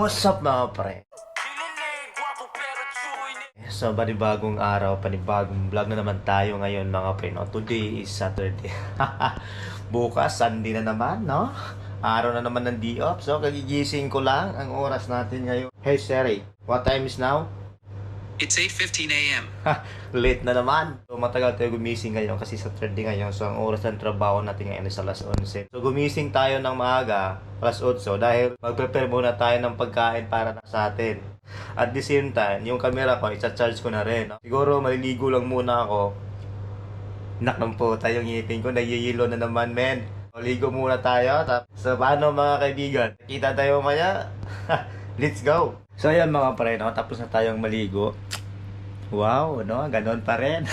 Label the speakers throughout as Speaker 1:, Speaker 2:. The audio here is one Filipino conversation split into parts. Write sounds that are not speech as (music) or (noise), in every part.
Speaker 1: what's up mga pre? So, panibagong araw, panibagong vlog na naman tayo ngayon mga pre, no? Today is Saturday. (laughs) Bukas, Sunday na naman, no? Araw na naman ng D-Off. So, kagigising ko lang ang oras natin ngayon. Hey Siri, what time is now?
Speaker 2: It's 8:15 a.m.
Speaker 1: Late na naman. So, matagal tayo gumising ngayon kasi Saturday ngayon. So, ang oras ng trabaho natin ngayon is alas 11. So, gumising tayo ng maaga, alas 8, dahil mag-prepare muna tayo ng pagkain para sa atin. At the same time, yung camera ko, isa-charge ko na rin. Siguro, maliligo lang muna ako. Nak ng puta ngipin ko, nagiyilo na naman, men. So, ligo muna tayo. So, paano mga kaibigan? Kita tayo maya? (laughs) Let's go! So, ayan mga pre, no? tapos na tayong maligo. Wow, no? Ganon pa rin.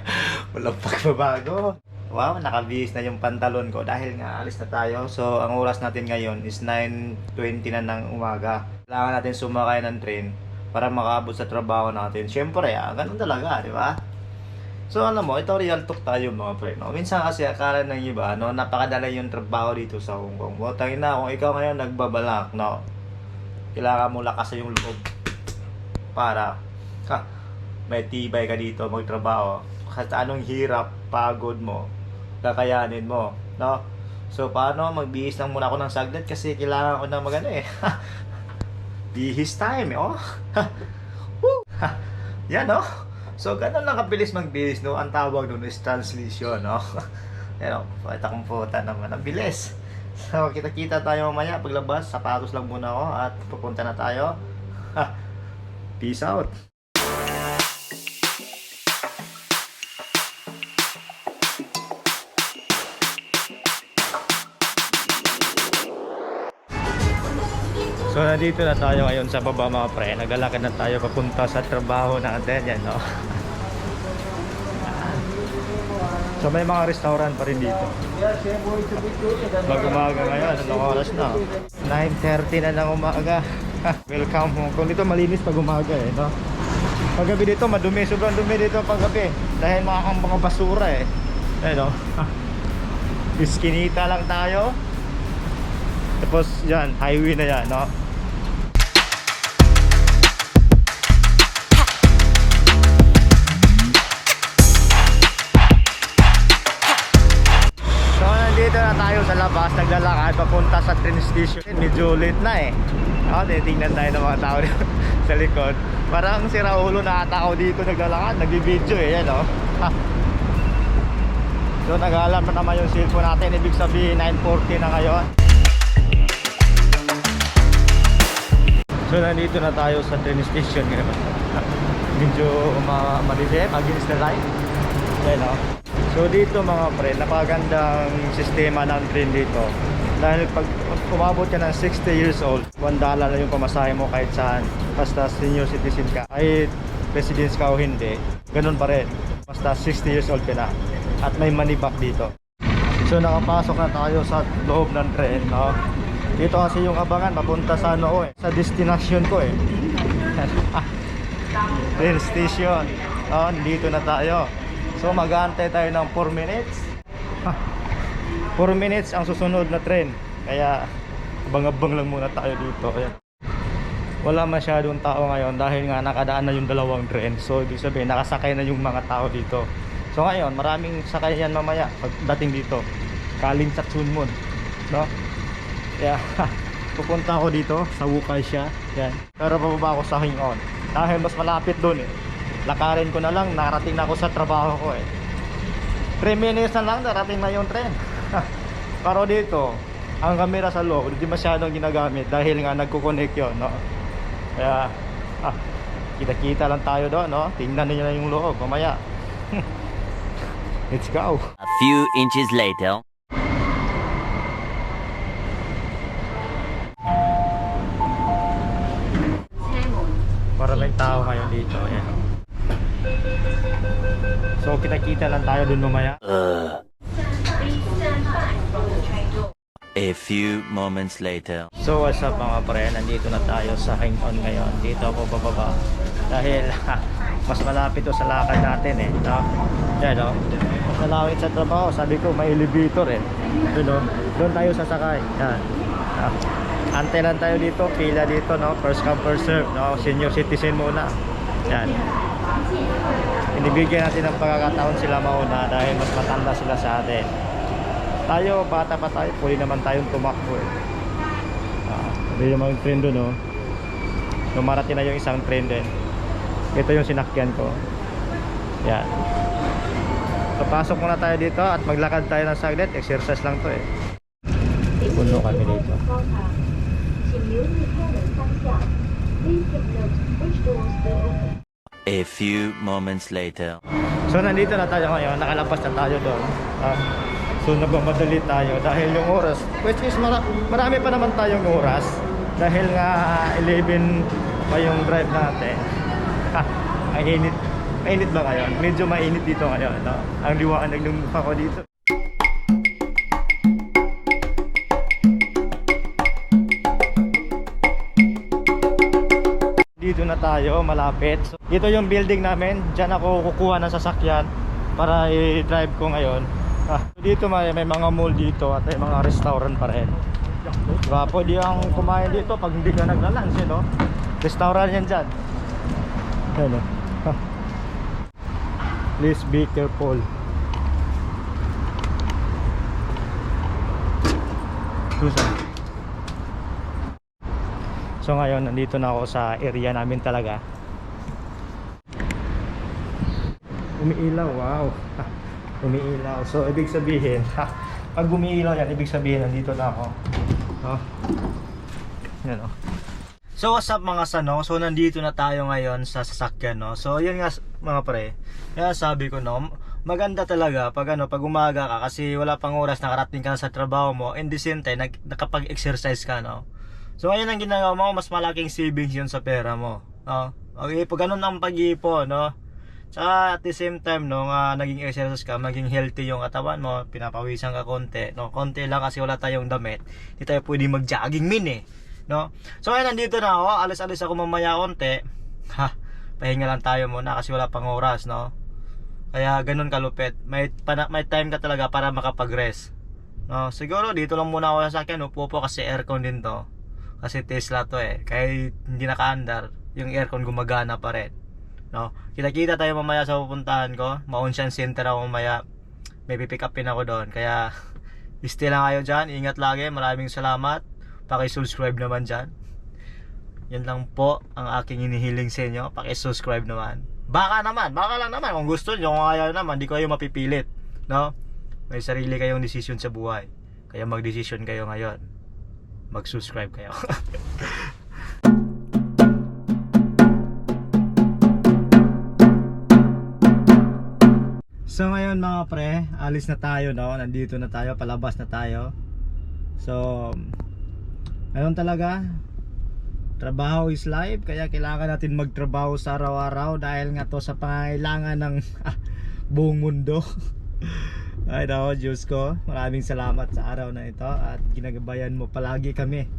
Speaker 1: (laughs) Walang pagbabago. Wow, nakabihis na yung pantalon ko dahil nga alis na tayo. So, ang oras natin ngayon is 9.20 na ng umaga. Kailangan natin sumakay ng train para makaabot sa trabaho natin. Siyempre, ah, ganun talaga, di ba? So, alam mo, ito real talk tayo mga pre. No? Minsan kasi akala ng iba, no, napakadala yung trabaho dito sa Hong Kong. Tayo na, kung ikaw ngayon nagbabalak, no, kailangan mo lakas yung loob para ka may tibay ka dito magtrabaho. Kahit anong hirap pagod mo kakayanin mo no? So paano? Magbihis lang muna ako ng saglit kasi kailangan ko na magano eh. (laughs) Bihis time oh. (laughs) (laughs) Yan no so ganun lang kabilis magbihis no? Ang tawag nun is translation no? Yan o pakita kong puta naman. Ang bilis (laughs) So, kita-kita tayo mamaya paglabas. Sapatos lang muna ako at pupunta na tayo. Ha! Peace out! So, nandito na tayo ngayon sa baba mga pre. Naglalakad na tayo papunta sa trabaho natin. Yan, no? So, may mga restaurant pa rin dito. Pag umaga ngayon, anong oras na? 9.30 na ng umaga. (laughs) Welcome home. Kung dito malinis pag umaga eh, no? Paggabi dito madumi, sobrang dumi dito paggabi. Dahil mga kang mga basura eh. Eh no? (laughs) Iskinita lang tayo. Tapos yan, highway na yan, no? Nandito na tayo sa labas, naglalakad papunta sa train station. Medyo late na eh. Ako, tinitingnan tayo ng mga tao dito (laughs) sa likod. Parang si Raulo na tao dito naglalakad, nagbibideo eh, yan oh. So nag-alarm na naman yung cellphone natin, ibig sabihin 9.40 na ngayon. So nandito na tayo sa train station ngayon. (laughs) Medyo ma madilim, against the light. Yan oh. So dito mga pre, napakagandang sistema ng train dito. Dahil pag umabot ka ng 60 years old, 1 dollar na yung pamasahe mo kahit saan. Basta senior citizen ka. Kahit residence ka o hindi, ganun pa rin. Basta 60 years old ka na. At may money back dito. So nakapasok na tayo sa loob ng train. No? Dito kasi yung abangan papunta sa ano eh. Sa destination ko eh. (laughs) train station. Oh, dito na tayo. So mag-aantay tayo ng 4 minutes. 4 minutes ang susunod na train. Kaya abang-abang lang muna tayo dito. Ayan. Wala masyadong tao ngayon dahil nga nakadaan na yung dalawang train. So ibig sabihin nakasakay na yung mga tao dito. So ngayon maraming sakayan mamaya pagdating dito. Kaling sa Chunmun. No? Kaya pupunta ako dito sa Wukay siya. Yan. Pero bababa ako sa Hingon. Dahil mas malapit doon eh. Lakarin ko na lang, nakarating na ako sa trabaho ko eh. 3 minutes na lang, narating na yung tren. (laughs) Pero dito, ang camera sa loob, hindi masyadong ginagamit dahil nga nagko-connect yun, no? Kaya, ah, kita-kita lang tayo doon, no? Tingnan niyo na yung loob, mamaya. (laughs) Let's go!
Speaker 3: A few inches later.
Speaker 1: Maraming tao ngayon dito, ayan. Kita-kita lang tayo dun mamaya.
Speaker 3: A few moments later.
Speaker 1: So what's up mga pre, nandito na tayo sa Hang-On ngayon. Dito ako bababa. Dahil (laughs) mas malapit to sa lakad natin eh. No? Yan no? Mas malapit sa trabaho. Sabi ko may elevator eh. Doon no? Doon tayo sasakay. Yan. No? Antay lang tayo dito, pila dito, no? First come, first serve, no? Senior citizen muna. Yan. Inibigyan natin ng pagkakataon sila mauna dahil mas matanda sila sa atin. Tayo, bata pa tayo, puli naman tayong tumakbo eh. Ah, hindi naman yung trend doon oh. Numarating na yung isang trend din. Ito yung sinakyan ko. Yan. Papasok muna tayo dito at maglakad tayo ng saglit. Exercise lang to eh. Puno kami dito.
Speaker 4: Please take note which doors will open.
Speaker 3: A few moments later.
Speaker 1: So nandito na tayo ngayon, nakalabas na tayo doon. Ah, so nagmamadali tayo dahil yung oras, which is mara- marami pa naman tayong oras dahil nga 11 pa yung drive natin. Ha, ang init. Mainit ba ngayon? Medyo mainit dito ngayon. No? Ang liwanag ng mukha ko dito. Na tayo, malapit. So, ito yung building namin. Diyan ako kukuha ng sasakyan para i-drive ko ngayon. Ah, dito may, may mga mall dito at may mga restaurant pa rin. Diba, pwede ang kumain dito pag hindi ka naglalans, eh, no? Restaurant yan dyan. Ayan, oh. Ah. Please be careful. Susan. So ngayon nandito na ako sa area namin talaga. Umiilaw, wow. (laughs) Umiilaw. So ibig sabihin, ha, (laughs) pag umiilaw yan, ibig sabihin nandito na ako. No? Yan oh. So what's up mga sano? So nandito na tayo ngayon sa sasakyan no. So yun nga mga pre. Kaya sabi ko no, maganda talaga pag ano pag umaga ka kasi wala pang oras nakarating ka na sa trabaho mo and the same time nakapag-exercise ka no. So ngayon ang ginagawa mo, mas malaking savings yun sa pera mo. No? Okay, pag ganun ang pag-iipon, no? Tsaka at the same time, no, nga naging exercise ka, maging healthy yung katawan mo, pinapawisan ka konti, no? Konti lang kasi wala tayong damit. Hindi tayo pwede mag-jogging min eh. No? So ngayon nandito na ako, alis-alis ako mamaya konti. Ha, pahinga lang tayo muna kasi wala pang oras, no? Kaya ganun kalupit. May, pana, may time ka talaga para makapag-rest. No, siguro dito lang muna ako sa akin, upo po kasi aircon din to. Kasi Tesla to eh. Kahit hindi naka-andar, yung aircon gumagana pa rin. No? Kita-kita tayo mamaya sa pupuntahan ko. Maunsian Center ako mamaya. May pick upin ako doon. Kaya, (laughs) stay lang kayo dyan. Ingat lagi. Maraming salamat. Paki-subscribe naman dyan. Yan lang po ang aking inihiling sa inyo. Paki-subscribe naman. Baka naman. Baka lang naman. Kung gusto nyo, kung ayaw naman, di ko kayo mapipilit. No? May sarili kayong desisyon sa buhay. Kaya mag-desisyon kayo ngayon mag-subscribe kayo. (laughs) so ngayon mga pre, alis na tayo no. Nandito na tayo, palabas na tayo. So ngayon talaga trabaho is life kaya kailangan natin magtrabaho sa araw-araw dahil nga to sa pangailangan ng (laughs) buong mundo. Ay nako, Diyos ko. Maraming salamat sa araw na ito at ginagabayan mo palagi kami.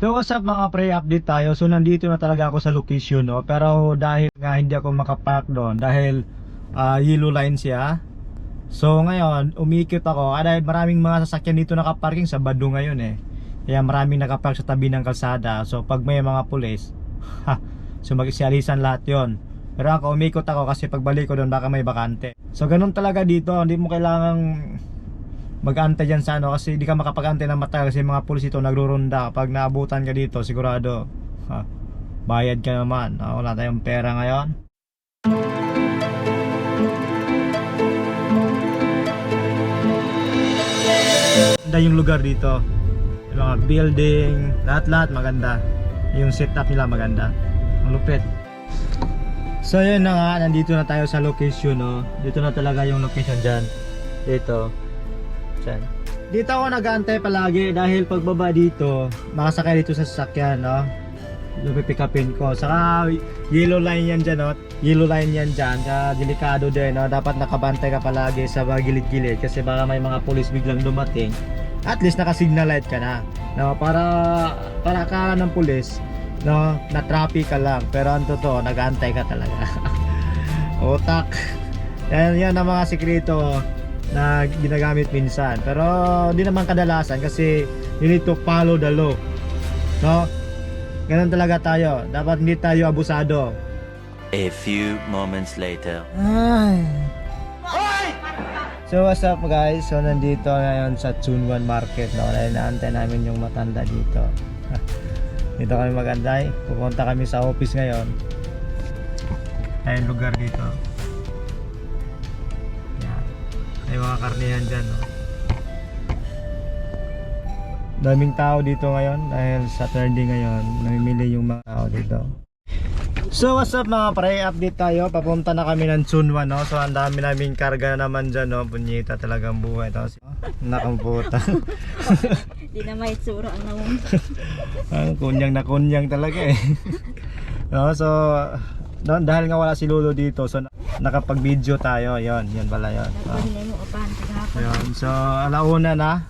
Speaker 1: So what's up mga pre, update tayo. So nandito na talaga ako sa location no. Pero dahil nga hindi ako makapark doon dahil ah, yellow line siya. So ngayon, umikot ako. Ah, dahil maraming mga sasakyan dito nakaparking sa Bado ngayon eh. Kaya maraming nakapark sa tabi ng kalsada. So pag may mga pulis, ha, so magsialisan lahat yon. Pero ako umikot ako kasi pagbalik ko doon baka may bakante. So ganun talaga dito, hindi mo kailangang mag-antay dyan sa ano kasi di ka makapag-antay ng matagal kasi mga pulis ito nagruronda kapag naabutan ka dito sigurado ha, bayad ka naman. Ah, wala tayong pera ngayon. Ganda yung lugar dito. Yung mga building lahat-lahat maganda. Yung setup nila maganda. Ang lupit. So yun na nga nandito na tayo sa location no? Dito na talaga yung location dyan. Dito Diyan. Dito ako nag-aantay palagi dahil pagbaba dito, makasakay dito sa sasakyan, no? Lupipick upin ko. Saka yellow line yan dyan, no? Yellow line yan dyan. Kaya delikado din, no? Dapat nakabantay ka palagi sa mga gilid-gilid kasi baka may mga pulis biglang dumating. At least naka-signal light ka na. No? Para, para akala ng pulis, no? Na traffic ka lang. Pero ang totoo, nag-aantay ka talaga. (laughs) Otak. Yan, yan ang mga sikreto na ginagamit minsan. Pero hindi naman kadalasan kasi you need to follow the law. No? Ganun talaga tayo. Dapat hindi tayo abusado.
Speaker 3: A few moments later.
Speaker 1: Ay. So what's up guys? So nandito ngayon sa Chunwan Market no. Naantay namin yung matanda dito. (laughs) dito kami magantay. Pupunta kami sa office ngayon. Ayun lugar dito. May mga karnihan dyan no. Daming tao dito ngayon dahil Saturday ngayon. Namimili yung mga tao dito. So what's up mga pre, update tayo. Papunta na kami ng Chunwan no. So ang dami naming karga na naman dyan no. Punyita talagang buhay. Tapos nakamputa. (laughs)
Speaker 5: Di na may tsura ang (laughs) nawong.
Speaker 1: Ang kunyang na kunyang talaga eh. (laughs) no, so no, dahil nga wala si Lolo dito so na- nakapag-video tayo. 'Yon, 'yon pala
Speaker 5: upan kagahapon.
Speaker 1: Ayun. So, alauna na.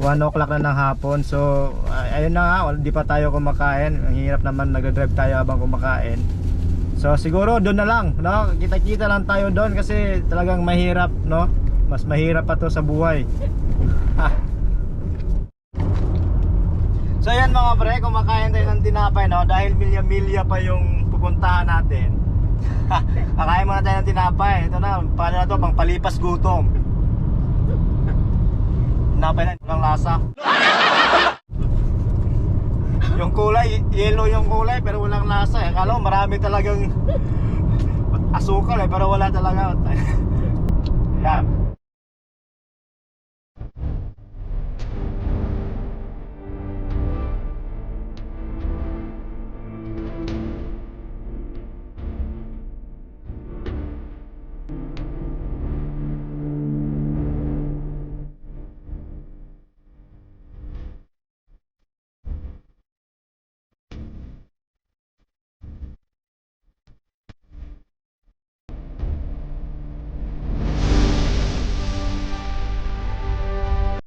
Speaker 1: 1 o'clock na ng hapon. So, ay- ayun na nga. Di pa tayo kumakain. Ang hirap naman nag-drive tayo habang kumakain. So, siguro doon na lang. No? Kita-kita lang tayo doon kasi talagang mahirap. No? Mas mahirap pa to sa buhay. (laughs) so, yan mga pre. Kumakain tayo ng tinapay. No? Dahil milya-milya pa yung pupuntahan natin. Kakain muna tayo ng tinapay. Ito na. Paano na to? Pang palipas gutom. Tinapay na. Walang lasa. yung kulay, yellow yung kulay pero walang lasa. Eh. Akala ko marami talagang asukal eh pero wala talaga. (laughs) Yan.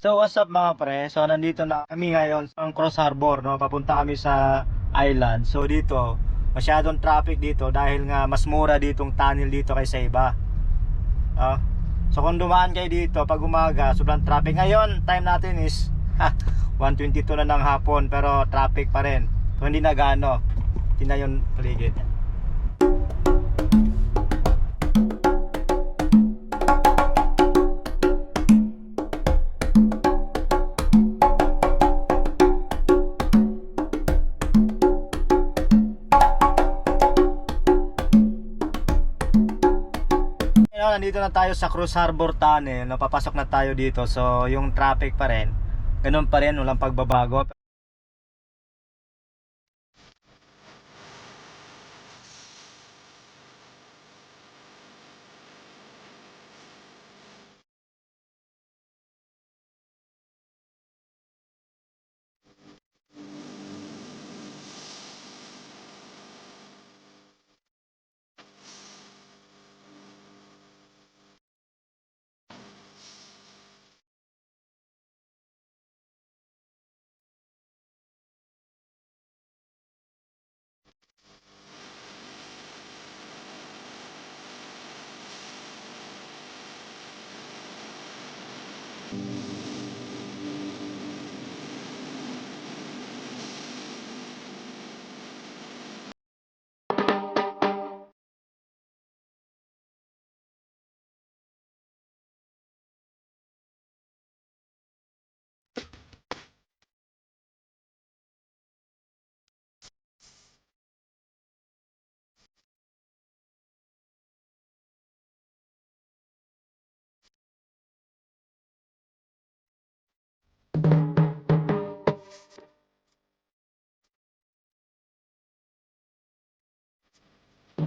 Speaker 1: So what's up mga pre? So nandito na kami ngayon sa Cross Harbor, no? Papunta kami sa island. So dito, masyadong traffic dito dahil nga mas mura ditong tunnel dito kaysa iba. Ah. So kung dumaan kayo dito pag umaga, sobrang traffic. Ngayon, time natin is ha, (laughs) 1.22 na ng hapon pero traffic pa rin. So hindi na gaano. tingnan yung paligid. Nandito na tayo sa Cruz Harbor Tunnel. Napapasok na tayo dito. So, yung traffic pa rin. Ganun pa rin, walang pagbabago.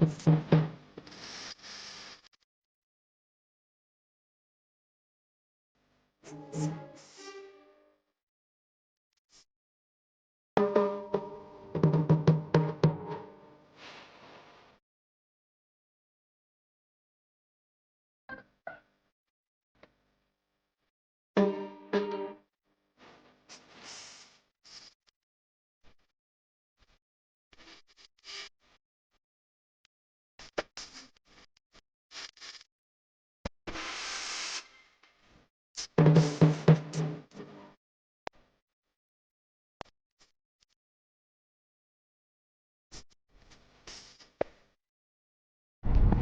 Speaker 1: Thank you.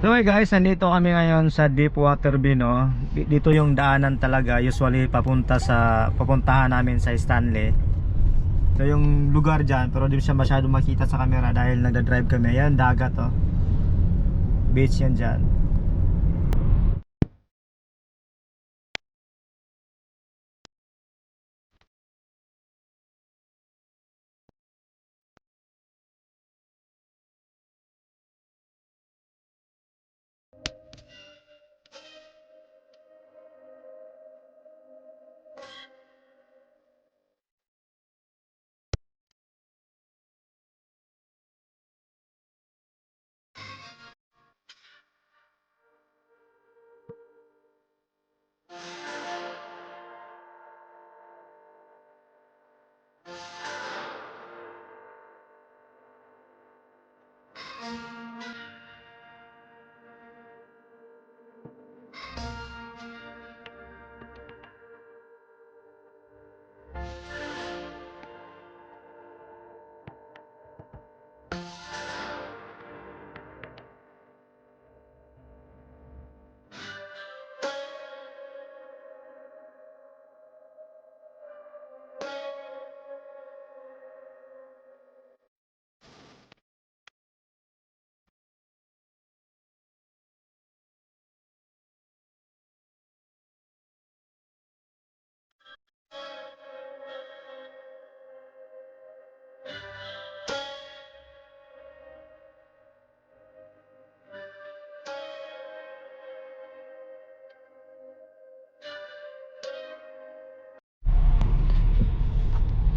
Speaker 1: So hey guys, nandito kami ngayon sa Deepwater Bay no. Di- Dito yung daanan talaga usually papunta sa papuntahan namin sa Stanley. So yung lugar diyan pero di siya masyado makita sa camera dahil nagda-drive kami. Yan dagat oh. Beach yan diyan.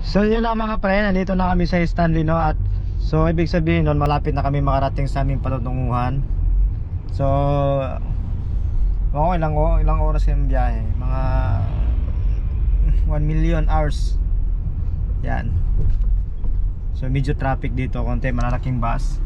Speaker 1: So yun lang mga pre, nandito na kami sa Stanley no at so ibig sabihin nun malapit na kami makarating sa aming patutunguhan. So Oo, ilang, o- ilang oras yung biyahe? Mga 1 million hours. Yan. So medyo traffic dito, konti malalaking bus.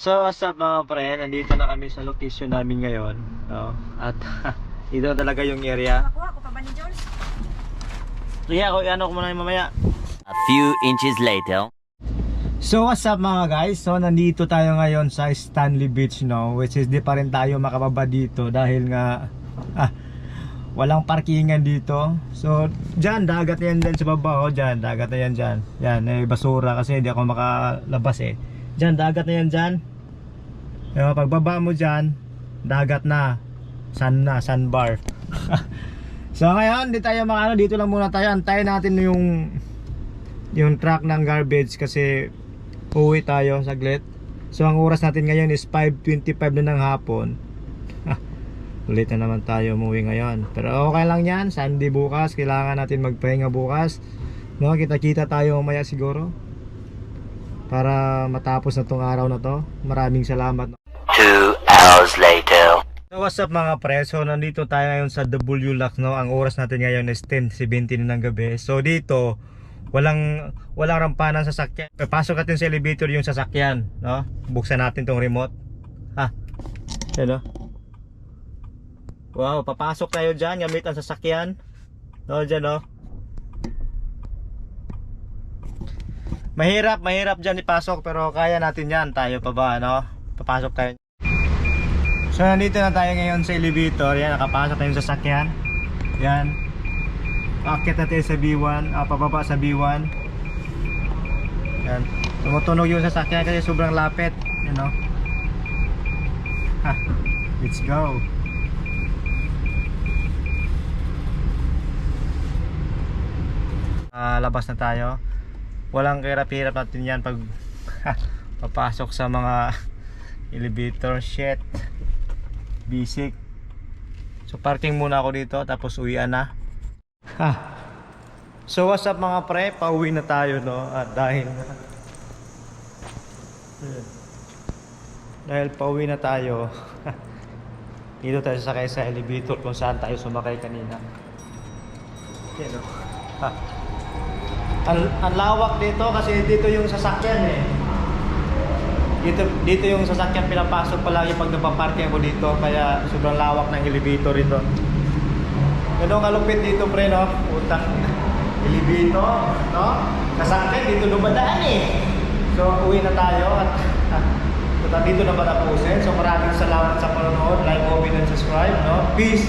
Speaker 1: So, what's up mga pre? Nandito na kami sa location namin ngayon. No? At (laughs) dito na talaga yung area.
Speaker 5: Makuha ko pa ba ni Jones?
Speaker 1: Sige, ako, ano ko muna yung mamaya.
Speaker 3: A few inches later.
Speaker 1: So what's up mga guys? So nandito tayo ngayon sa Stanley Beach no Which is di pa rin tayo makababa dito dahil nga ah, Walang parkingan dito So dyan dagat na yan dyan sa baba oh Dyan dagat na yan dyan Yan eh basura kasi hindi ako makalabas eh Dyan dagat na yan dyan Yung pagbaba mo dyan Dagat na Sun na sandbar (laughs) So ngayon di tayo makano dito lang muna tayo Antayin natin yung yung truck ng garbage kasi uwi tayo saglit. So ang oras natin ngayon is 5.25 na ng hapon. (laughs) Ulit na naman tayo umuwi ngayon. Pero okay lang yan. Sunday bukas. Kailangan natin magpahinga bukas. No, kita-kita tayo mamaya siguro. Para matapos na tong araw na to. Maraming salamat.
Speaker 3: Two hours later.
Speaker 1: So what's up mga pre? So nandito tayo ngayon sa W Lock no. Ang oras natin ngayon is 10:17 na ng gabi. So dito walang walang rampanan sa sasakyan. Papasok natin sa elevator yung sasakyan, no? Buksan natin tong remote. Ha. No? Wow, papasok tayo diyan gamit ang sasakyan. No, diyan no. Mahirap, mahirap diyan ipasok pero kaya natin 'yan. Tayo pa ba, no? Papasok tayo. So nandito na tayo ngayon sa elevator. Yan, nakapasok tayo sa sasakyan. Yan. Akit na sa B1, ah, pababa sa B1. Yan. Tumutunog yung sasakyan kasi sobrang lapit. You know? Ha, let's go. Ah, labas na tayo. Walang kahirap-hirap natin yan pag (laughs) papasok sa mga (laughs) elevator shit basic so parking muna ako dito tapos uwian na. Ha. So what's up mga pre? Pauwi na tayo no? At dahil dahil pauwi na tayo (laughs) dito tayo sakay sa elevator kung saan tayo sumakay kanina. Yan no? Ha. Ang, ang lawak dito kasi dito yung sasakyan eh dito dito yung sasakyan pinapasok palagi pag napaparking ako dito kaya sobrang lawak ng elevator ito. Ganun kalupit dito pre no? Utang. (laughs) Elevator no? Sasakyan dito dumadaan eh. So uwi na tayo at at dito na patapusin so maraming salamat sa panonood. Like comment and subscribe no? Peace